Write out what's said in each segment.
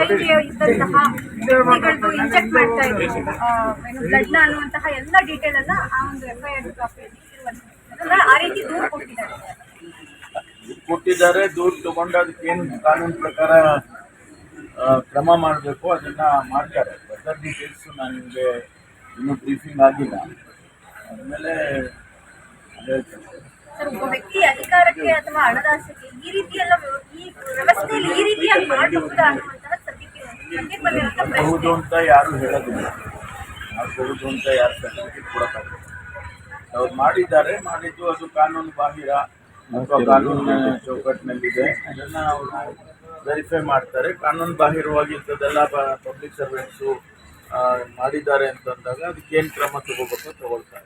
ಇದ್ದಂತಹ ಇಂಜೆಕ್ಟ್ ಮಾಡ್ತಾ ಇದ್ರು. ಆ, ಏನು ಬ್ಲಡ್ನ ಅನ್ನುವಂತಹ ಎಲ್ಲ ಡೀಟೇಲ್ ಅನ್ನ ಆ ಒಂದು ಎಫ್ ಐ ಆರ್ ಕಾಪಿಯಲ್ಲಿ ಇರುವಂತದ್ದು ಆ ರೀತಿ ದೂರು ಕೊಟ್ಟಿದ್ದಾರೆ. ಕೊಟ್ಟಿದ್ದಾರೆ ದೂರು ತಗೊಂಡ ಅದಕ್ಕೆ ಏನು ಕಾನೂನು ಪ್ರಕಾರ ಕ್ರಮ ಮಾಡಬೇಕು ಅದನ್ನ ಮಾಡ್ತಾರೆ. ಫರ್ದರ್ ಡೀಟೇಲ್ಸ್ ನಾನು ನಿಮಗೆ ಇನ್ನೂ ಬ್ರೀಫಿಂಗ್ ಆಗಿಲ್ಲ. ಆಮೇಲೆ ಒಬ್ಬ ವ್ಯಕ್ತಿ ಅಧಿಕಾರಕ್ಕೆ ಅಥವಾ ಹಣದಾಸೆಗೆ ಈ ರೀತಿ ಎಲ್ಲ ಈ ವ್ಯವಸ್ಥೆಯಲ್ಲಿ ಈ ರೀತಿಯಾಗಿ ಮಾಡಬಹುದಾ ಅನ್ನುವಂತಹ ಪ್ರಶ್ನೆ ಅಂತ ಯಾರು ಹೇಳೋದಿಲ್ಲ. ಹೌದು ಅಂತ ಯಾರು ಸರ್ಟಿಫಿಕೇಟ್ ಕೊಡೋಕ್ಕಾಗಲ್ಲ. ಅವ್ರು ಮಾಡಿದ್ದಾರೆ ಮಾಡಿದ್ದು ಅದು ಕಾನೂನು ಬಾಹಿರ ಅಥವಾ ಕಾನೂನಿನ ಚೌಕಟ್ಟಿನಲ್ಲಿದೆ. ಅದನ್ನ ಅವರು ವೆರಿಫೈ ಮಾಡ್ತಾರೆ. ಕಾನೂನು ಬಾಹಿರವಾಗಿ ಇಂಥದ್ದೆಲ್ಲ ಪಬ್ಲಿಕ್ ಸರ್ವೆಂಟ್ಸು ಮಾಡಿದ್ದಾರೆ ಅಂತಂದಾಗ ಅದಕ್ಕೆ ಏನು ಕ್ರಮ ತಗೋಬೇಕು ತಗೊಳ್ತಾರೆ.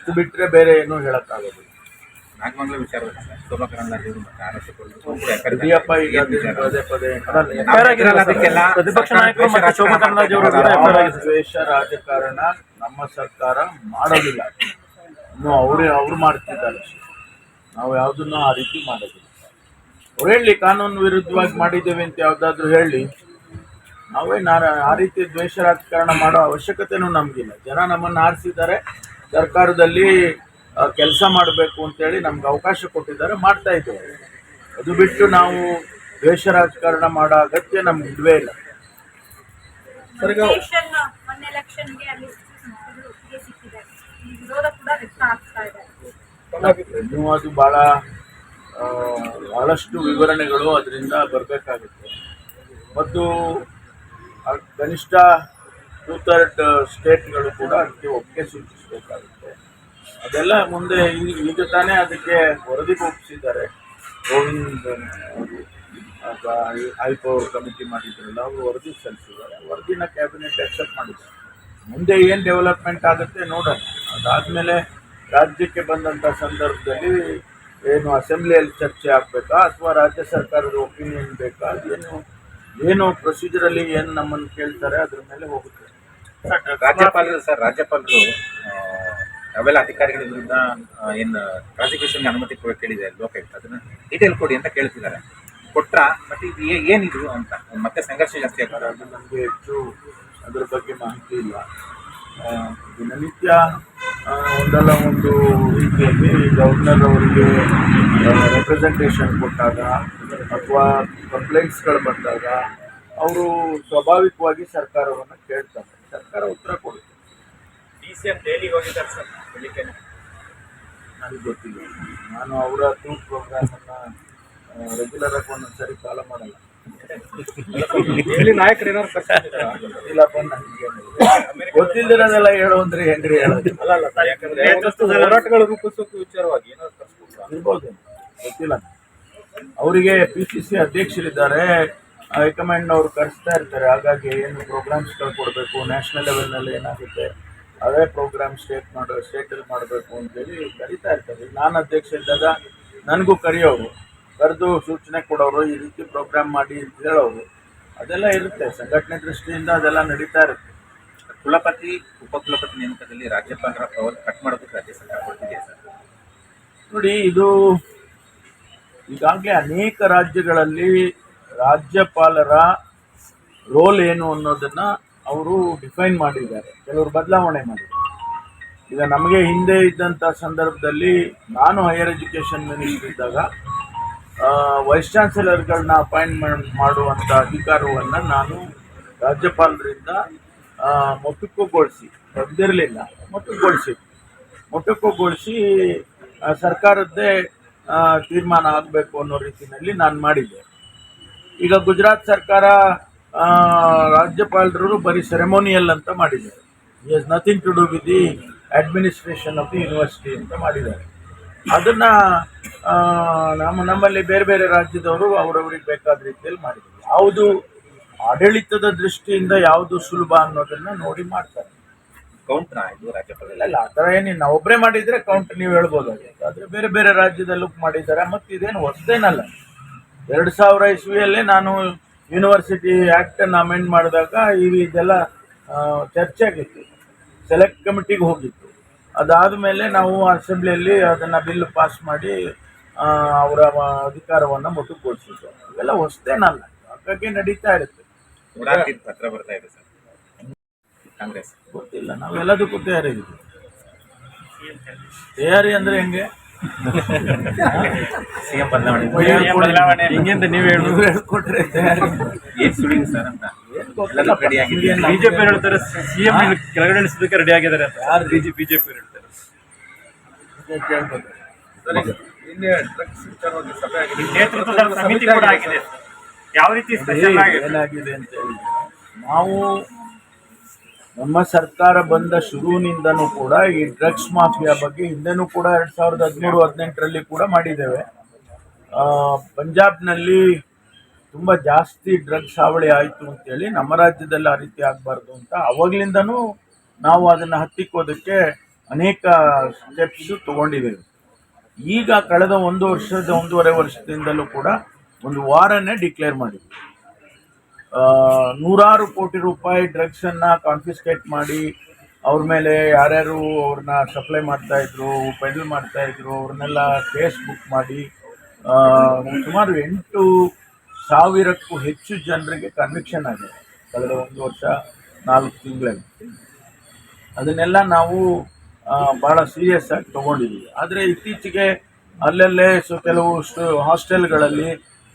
ಅದು ಬಿಟ್ಟರೆ ಬೇರೆ ಏನೂ ಹೇಳೋಕ್ಕಾಗೋದಿಲ್ಲ. ನಾಗಮಂಗಲ ವಿಚಾರದಲ್ಲಿ ಶೋಭಾ ಕರಂದ್ಲಾಜೆ ಮತ್ತು ಪ್ರತಿಪಕ್ಷ ನಾಯಕರು ಮತ್ತು ಶೋಭಾ ಕರಂದ್ಲಾಜೆ ಅವರು ಕೂಡ FIR ಆಗಿದೆ. ದ್ವೇಷ ರಾಜಕಾರಣ ನಮ್ಮ ಸರ್ಕಾರ ಮಾಡೋದಿಲ್ಲ. ಇನ್ನು ಅವರೇ ಅವ್ರು ಮಾಡ್ತಿದ್ದಾರೆ. ನಾವು ಯಾವುದನ್ನು ಆ ರೀತಿ ಮಾಡೋದಿಲ್ಲ. ಅವ್ರು ಹೇಳಿ ಕಾನೂನು ವಿರುದ್ಧವಾಗಿ ಮಾಡಿದ್ದೇವೆ ಅಂತ ಯಾವ್ದಾದ್ರು ಹೇಳಿ ನಾವೇ ನಾ ಆ ರೀತಿ ದ್ವೇಷ ರಾಜಕಾರಣ ಮಾಡೋ ಅವಶ್ಯಕತೆನೂ ನಮಗಿಲ್ಲ. ಜನ ನಮ್ಮನ್ನು ಆರಿಸಿದ್ದಾರೆ. ಸರ್ಕಾರದಲ್ಲಿ ಕೆಲಸ ಮಾಡಬೇಕು ಅಂತೇಳಿ ನಮ್ಗೆ ಅವಕಾಶ ಕೊಟ್ಟಿದ್ದಾರೆ ಮಾಡ್ತಾ ಇದ್ದೇವೆ. ಅದು ಬಿಟ್ಟು ನಾವು ದ್ವೇಷ ರಾಜಕಾರಣ ಮಾಡೋ ಅಗತ್ಯ ನಮ್ಗೆ ಇಲ್ವೇ ಇಲ್ಲ. ಇದೆ. ಇನ್ನೂ ಅದು ಭಾಳ ಆ, ಬಹಳಷ್ಟು ವಿವರಣೆಗಳು ಅದರಿಂದ ಬರಬೇಕಾಗುತ್ತೆ. ಮತ್ತು ಕನಿಷ್ಠ ಟೂ ಥರ್ಡ್ ಸ್ಟೇಟ್ಗಳು ಕೂಡ ಅದಕ್ಕೆ ಒಪ್ಪಿಗೆ ಸೂಚಿಸಬೇಕಾಗುತ್ತೆ. ಅದೆಲ್ಲ ಮುಂದೆ ಈಗ ತಾನೇ ಅದಕ್ಕೆ ವರದಿ ಒಪ್ಪಿಸಿದ್ದಾರೆ ಗೋವಿಂದ್ ಅವರು ಹೈಪವರ್ ಕಮಿಟಿ ಮಾಡಿದ್ರಲ್ಲ, ಅವರು ವರದಿ ಸಲ್ಲಿಸಿದ್ದಾರೆ. ವರದಿನ ಕ್ಯಾಬಿನೆಟ್ ಅಕ್ಸೆಪ್ಟ್ ಮಾಡಿದ್ದಾರೆ. ಮುಂದೆ ಏನು ಡೆವಲಪ್ಮೆಂಟ್ ಆಗುತ್ತೆ ನೋಡೋಣ. ಅದಾದಮೇಲೆ ರಾಜ್ಯಕ್ಕೆ ಬಂದಂಥ ಸಂದರ್ಭದಲ್ಲಿ ಏನು ಅಸೆಂಬ್ಲಿಯಲ್ಲಿ ಚರ್ಚೆ ಆಗಬೇಕಾ, ಅಥವಾ ರಾಜ್ಯ ಸರ್ಕಾರದ ಒಪಿನಿಯನ್ ಬೇಕಾ, ಏನು ಏನು ಪ್ರೊಸೀಜರಲ್ಲಿ ಏನು ನಮ್ಮನ್ನು ಕೇಳ್ತಾರೆ, ಅದ್ರ ಮೇಲೆ ಹೋಗುತ್ತೆ. ರಾಜ್ಯಪಾಲರು, ಸರ್, ರಾಜ್ಯಪಾಲರು ಅವೆಲ್ಲ ಅಧಿಕಾರಿಗಳ ವಿರುದ್ಧ ಏನು, ಪ್ರಾಸಿಕ್ಯೂಷನ್ಗೆ ಅನುಮತಿ ಕೊಡ ಕೇಳಿದೆ, ಲೋಕಾಯುಕ್ತ. ಅದನ್ನ ಡೀಟೇಲ್ ಕೊಡಿ ಅಂತ ಕೇಳ್ತಿದ್ದಾರೆ. ಕೊಟ್ರ? ಮತ್ತೆ ಇದು ಏನಿದ್ರು ಏನಿದು ಅಂತ? ಮತ್ತೆ ಸಂಘರ್ಷ ಜಾಸ್ತಿ ಆಗ್ತದೆ. ಅದು ನಮಗೆ ಹೆಚ್ಚು ಅದ್ರ ಬಗ್ಗೆ ಮಾಹಿತಿ ಇಲ್ಲ. ದಿನನಿತ್ಯ ಒಂದಲ್ಲ ಒಂದು ರೀತಿಯಲ್ಲಿ ಗವರ್ನರ್ ಅವರಿಗೆ ರೆಪ್ರೆಸೆಂಟೇಷನ್ ಕೊಟ್ಟಾಗ ಅಥವಾ ಕಂಪ್ಲೇಂಟ್ಸ್ಗಳು ಬಂದಾಗ, ಅವರು ಸ್ವಾಭಾವಿಕವಾಗಿ ಸರ್ಕಾರವನ್ನು ಕೇಳ್ತಾರೆ. ಸರ್ಕಾರ ಉತ್ತರ ಕೊಡುತ್ತೆ. ಡಿ ಸಿ ಎಂ ಹೋಗಿದ್ದಾರೆ ಸರ್ ಬೆಳಿಗ್ಗೆ ನನಗೆ ಗೊತ್ತಿಲ್ಲ. ನಾನು ಅವರ ಟೂರ್ ಪ್ರೋಗ್ರಾಮನ್ನು ರೆಗ್ಯುಲರ್ ಆಗಿ ಒಂದೊಂದು ಸರಿ ಫಾಲೋ ಮಾಡಲ್ಲ ನಾಯಕರು ಏನಾದ್ರು ಕರ್ಸಿದ್ದಾರಾ? ಇಲ್ಲಪ್ಪ ನನಗೆ ಗೊತ್ತಿಲ್ಲದಿರೋದೆಲ್ಲ ಹೇಳು ಅಂದ್ರೆ ಹೆಂಗ್ರಿ ಹೇಳೋದು. ಅಲ್ಲ ಅಲ್ಲ ಸರ್, ಯಾಕಂದ್ರೆ ಒಂದಷ್ಟು ಹೋರಾಟಗಳ ರೂಪಿಸೋಕೆ ವಿಚಾರವಾಗಿ ಏನಾದ್ರು? ಇರ್ಬೋದು. ಗೊತ್ತಿಲ್ಲ. ಅವರಿಗೆ ಪಿ ಸಿ ಸಿ ಅಧ್ಯಕ್ಷರಿದ್ದಾರೆ. ಹೈಕಮಾಂಡ್ ಅವರು ಕರೆಸ್ತಾ ಇರ್ತಾರೆ. ಹಾಗಾಗಿ ಏನು ಪ್ರೋಗ್ರಾಮ್ಸ್ಗಳು ಕೊಡಬೇಕು ನ್ಯಾಷನಲ್ ಲೆವೆಲ್ನಲ್ಲಿ ಏನಾಗುತ್ತೆ? ಅದೇ ಪ್ರೋಗ್ರಾಮ್ ಸ್ಟೇಟ್ ಮಾಡೋ ಸ್ಟೇಟಲ್ಲಿ ಮಾಡಬೇಕು ಅಂತೇಳಿ ಕರಿತಾ ಇರ್ತಾರೆ. ನಾನು ಅಧ್ಯಕ್ಷ ಇದ್ದಾಗ ನನಗೂ ಕರೆಯೋರು. ಕರೆದು ಸೂಚನೆ ಕೊಡೋರು, ಈ ರೀತಿ ಪ್ರೋಗ್ರಾಮ್ ಮಾಡಿ ಅಂತ ಹೇಳೋರು. ಅದೆಲ್ಲ ಇರುತ್ತೆ. ಸಂಘಟನೆ ದೃಷ್ಟಿಯಿಂದ ಅದೆಲ್ಲ ನಡೀತಾ ಇರುತ್ತೆ. ಕುಲಪತಿ, ಉಪಕುಲಪತಿ ನೇಮಕದಲ್ಲಿ ರಾಜ್ಯಪಾಲರ ಪವರ್ ಕಟ್ ಮಾಡೋದಕ್ಕೆ ರಾಜ್ಯ ಸರ್ಕಾರ ಸರ್. ನೋಡಿ, ಇದು ಈಗಾಗಲೇ ಅನೇಕ ರಾಜ್ಯಗಳಲ್ಲಿ ರಾಜ್ಯಪಾಲರ ರೋಲ್ ಏನು ಅನ್ನೋದನ್ನ ಅವರು ಡಿಫೈನ್ ಮಾಡಿದ್ದಾರೆ. ಕೆಲವರು ಬದಲಾವಣೆ ಮಾಡಿದ್ದಾರೆ. ಈಗ ನಮಗೆ ಹಿಂದೆ ಇದ್ದಂಥ ಸಂದರ್ಭದಲ್ಲಿ ನಾನು ಹೈಯರ್ ಎಜುಕೇಷನ್ ಮಿನಿಸ್ಟರ್ ಇದ್ದಾಗ ವೈಸ್ ಚಾನ್ಸಲರ್ಗಳನ್ನ ಅಪಾಯಿಂಟ್ಮೆಂಟ್ ಮಾಡುವಂಥ ಅಧಿಕಾರವನ್ನು ನಾನು ರಾಜ್ಯಪಾಲರಿಂದ ಮೊಟಕುಗೊಳಿಸಿ, ಬಂದಿರಲಿಲ್ಲ. ಮೊಟಕುಗೊಳಿಸಿ. ಮೊಟಕುಗೊಳಿಸಿ ಸರ್ಕಾರದ್ದೇ ತೀರ್ಮಾನ ಆಗಬೇಕು ಅನ್ನೋ ರೀತಿಯಲ್ಲಿ ನಾನು ಮಾಡಿದ್ದೆ. ಈಗ ಗುಜರಾತ್ ಸರ್ಕಾರ ರಾಜ್ಯಪಾಲರು ಬರೀ ಸೆರೆಮೋನಿಯಲ್ ಅಂತ ಮಾಡಿದ್ದಾರೆ. Is nothing to do with the administration of the university ಅಂತ ಮಾಡಿದ್ದಾರೆ. ಅದನ್ನ ನಮ್ಮ ನಮ್ಮಲ್ಲಿ ಬೇರೆ ಬೇರೆ ರಾಜ್ಯದವರು ಅವರವರಿಗೆ ಬೇಕಾದ ರೀತಿಯಲ್ಲಿ ಮಾಡಿದ್ದಾರೆ. ಯಾವುದು ಆಡಳಿತದ ದೃಷ್ಟಿಯಿಂದ ಯಾವುದು ಸುಲಭ ಅನ್ನೋದನ್ನ ನೋಡಿ ಮಾಡ್ತಾರೆ. ಕೌಂಟ್ನ ಇದು ರಾಜ್ಯಪಾಲ ಇಲ್ಲ ಆ ಥರ ಏನಿಲ್ಲ. ನಾವು ಒಬ್ಬರೇ ಮಾಡಿದರೆ ಕೌಂಟ್ ನೀವು ಹೇಳ್ಬೋದು ಆದರೆ ಬೇರೆ ಬೇರೆ ರಾಜ್ಯದಲ್ಲೂ ಮಾಡಿದ್ದಾರೆ. ಮತ್ತು ಇದೇನು ಹೊಸದೇನಲ್ಲ. ಎರಡು ಸಾವಿರ ಇಸ್ವಿಯಲ್ಲೇ ನಾನು ಯೂನಿವರ್ಸಿಟಿ ಆ್ಯಕ್ಟನ್ನು ಅಮೆಂಡ್ ಮಾಡಿದಾಗ ಇವು ಇದೆಲ್ಲ ಚರ್ಚೆ ಆಗಿತ್ತು. ಸೆಲೆಕ್ಟ್ ಕಮಿಟಿಗೆ ಹೋಗಿತ್ತು. ಅದಾದ ಮೇಲೆ ನಾವು ಅಸೆಂಬ್ಲಿಯಲ್ಲಿ ಅದನ್ನು ಬಿಲ್ ಪಾಸ್ ಮಾಡಿ ಅವರ ಅಧಿಕಾರವನ್ನು ಮೊಟಕುಗೊಳಿಸಿದ್ದು. ಇವೆಲ್ಲ ಹೊಸದೇನಲ್ಲ. ಹಾಗಾಗಿ ನಡೀತಾ ಇರುತ್ತೆ. ಪತ್ರ ಬರ್ತಾ ಇದೆ ಸರ್. ಕಾಂಗ್ರೆಸ್. ಗೊತ್ತಿಲ್ಲ. ನಾವೆಲ್ಲದಕ್ಕೂ ತಯಾರಿದ್ದೀವಿ. ತಯಾರಿ ಅಂದ್ರೆ ಹೆಂಗೆ? ಸಿಎಂ ಬದಲಾವಣೆ. ಬದಲಾವಣೆ. ಹಿಂಗೆಂತ ನೀವ್ ಹೇಳಿ ನೀವು ಹೇಳ್ಕೊಟ್ರೆ ತಯಾರಿ. ಏನ್ ಸುಳಿವು ಸರ್ ಅಂತ. ಎಲ್ಲದೂ ರೆಡಿ ಆಗಿದೆ ಬಿಜೆಪಿ ಹೇಳ್ತಾರೆ ಸಿಎಂ ಕೆಳಗಡೆ ಇಳಿಸೋದಕ್ಕೆ ರೆಡಿ ಆಗಿದ್ದಾರೆ ಅಂತ. ಯಾರು? ಬಿಜೆಪಿ ಬಿಜೆಪಿ ಹೇಳ್ತಾರೆ. ನಿನ್ನೆ ಡ್ರಗ್ಸ್ ವಿಚಾರವಾಗಿ ಸಭೆ ಆಗಿದೆ. ನೇತೃತ್ವದ ಸಮಿತಿ ಕೂಡ ಆಗಿದೆ. ಯಾವ ರೀತಿ ಸ್ಪೆಷಲ್ ಆಗಿದೆ? ಏನಾಗಿದೆ ಅಂತ ಹೇಳಿ ನಾವು ನಮ್ಮ ಸರ್ಕಾರ ಬಂದ ಶುರುವಿನಿಂದನೂ ಕೂಡ ಈ ಡ್ರಗ್ಸ್ ಮಾಫಿಯಾ ಬಗ್ಗೆ ಹಿಂದೆನೂ ಕೂಡ ಎರಡು ಸಾವಿರದ ಹದಿಮೂರು ಹದಿನೆಂಟರಲ್ಲಿ ಕೂಡ ಮಾಡಿದ್ದೇವೆ. ಪಂಜಾಬ್ನಲ್ಲಿ ತುಂಬ ಜಾಸ್ತಿ ಡ್ರಗ್ಸ್ ಹಾವಳಿ ಆಯಿತು ಅಂತೇಳಿ ನಮ್ಮ ರಾಜ್ಯದಲ್ಲಿ ಆ ರೀತಿ ಆಗಬಾರ್ದು ಅಂತ ಅವಾಗಲಿಂದನೂ ನಾವು ಅದನ್ನು ಹತ್ತಿಕ್ಕೋದಕ್ಕೆ ಅನೇಕ ಸ್ಟೆಪ್ಸ್ ತಗೊಂಡಿದ್ದೇವೆ. ಈಗ ಕಳೆದ ಒಂದು ವರ್ಷದ ಒಂದೂವರೆ ವರ್ಷದಿಂದಲೂ ಕೂಡ ಒಂದು ವಾರನೇ ಡಿಕ್ಲೇರ್ ಮಾಡಿದ್ವಿ. ಆ, ನೂರಾರು ಕೋಟಿ ರೂಪಾಯಿ ಡ್ರಗ್ಸನ್ನು ಕಾನ್ಫಿಸ್ಕೇಟ್ ಮಾಡಿ ಅವ್ರ ಮೇಲೆ ಯಾರ್ಯಾರು ಅವ್ರನ್ನ ಸಪ್ಲೈ ಮಾಡ್ತಾ ಇದ್ರು ಪೆಡಲ್ ಮಾಡ್ತಾ ಇದ್ರು ಅವ್ರನ್ನೆಲ್ಲ ಕೇಸ್ ಬುಕ್ ಮಾಡಿ ಸುಮಾರು ಎಂಟು ಸಾವಿರಕ್ಕೂ ಹೆಚ್ಚು ಜನರಿಗೆ ಕನ್ವಿಕ್ಷನ್ ಆಗಿದೆ. ಕಳೆದ ಒಂದು ವರ್ಷ ನಾಲ್ಕು ತಿಂಗಳಲ್ಲಿ. ಅದನ್ನೆಲ್ಲ ನಾವು ಭಾಳ ಸೀರಿಯಸ್ ಆಗಿ ತಗೊಂಡಿದ್ದೀವಿ ಆದರೆ ಇತ್ತೀಚೆಗೆ ಅಲ್ಲಲ್ಲೇ ಸೊ ಕೆಲವು ಹಾಸ್ಟೆಲ್ಗಳಲ್ಲಿ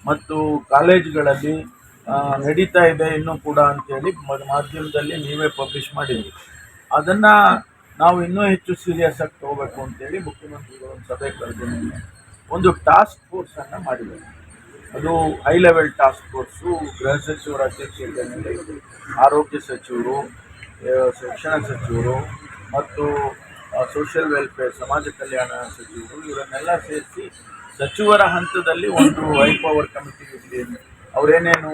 ಮತ್ತು ಕಾಲೇಜ್ಗಳಲ್ಲಿ ನಡೀತಾ ಇದೆ ಇನ್ನೂ ಕೂಡ ಅಂತೇಳಿ ಮಾಧ್ಯಮದಲ್ಲಿ ನೀವೇ ಪಬ್ಲಿಷ್ ಮಾಡಿದ್ರಿ. ಅದನ್ನು ನಾವು ಇನ್ನೂ ಹೆಚ್ಚು ಸೀರಿಯಸ್ ಆಗಿ ತಗೋಬೇಕು ಅಂತೇಳಿ ಮುಖ್ಯಮಂತ್ರಿಗಳು ಒಂದು ಸಭೆ ಕರೆದು ಒಂದು ಟಾಸ್ಕ್ ಫೋರ್ಸನ್ನು ಮಾಡಿದೆ ಅದು ಹೈ ಲೆವೆಲ್ ಟಾಸ್ಕ್ ಫೋರ್ಸು ಗೃಹ ಸಚಿವರ ಅಧ್ಯಕ್ಷತೆಯಲ್ಲಿ ಆರೋಗ್ಯ ಸಚಿವರು ಶಿಕ್ಷಣ ಸಚಿವರು ಮತ್ತು ಸೋಷಿಯಲ್ ವೆಲ್ಫೇರ್ ಸಮಾಜ ಕಲ್ಯಾಣ ಸಚಿವರು ಇವರನ್ನೆಲ್ಲ ಸೇರಿಸಿ ಸಚಿವರ ಹಂತದಲ್ಲಿ ಒಂದು ಹೈ ಪವರ್ ಕಮಿಟಿ ಇರಲಿ ಅವರೇನೇನು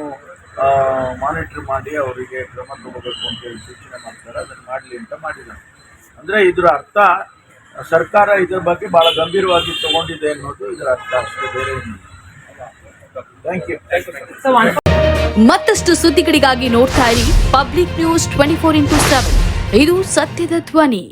ಮಾನಿಟರ್ ಮಾಡಿ ಅವರಿಗೆ ಕ್ರಮ ತಗೋಬೇಕು ಅಂತೇಳಿ ಸೂಚನೆ ಮಾಡ್ತಾರೆ ಅದನ್ನು ಮಾಡಲಿ ಅಂತ ಮಾಡಿಲ್ಲ ಅಂದರೆ ಇದರ ಅರ್ಥ ಸರ್ಕಾರ ಇದರ ಬಗ್ಗೆ ಭಾಳ ಗಂಭೀರವಾಗಿ ತಗೊಂಡಿದೆ ಅನ್ನೋದು ಇದರ ಅರ್ಥ ಅಷ್ಟೇ ಬೇರೆ ಥ್ಯಾಂಕ್ ಯು ಮತ್ತಷ್ಟು ಸುದ್ದಿಗಳಿಗಾಗಿ ನೋಡ್ತಾ ಇರಿ public news twenty four into seven. ಇದು ಸತ್ಯದ ಧ್ವನಿ.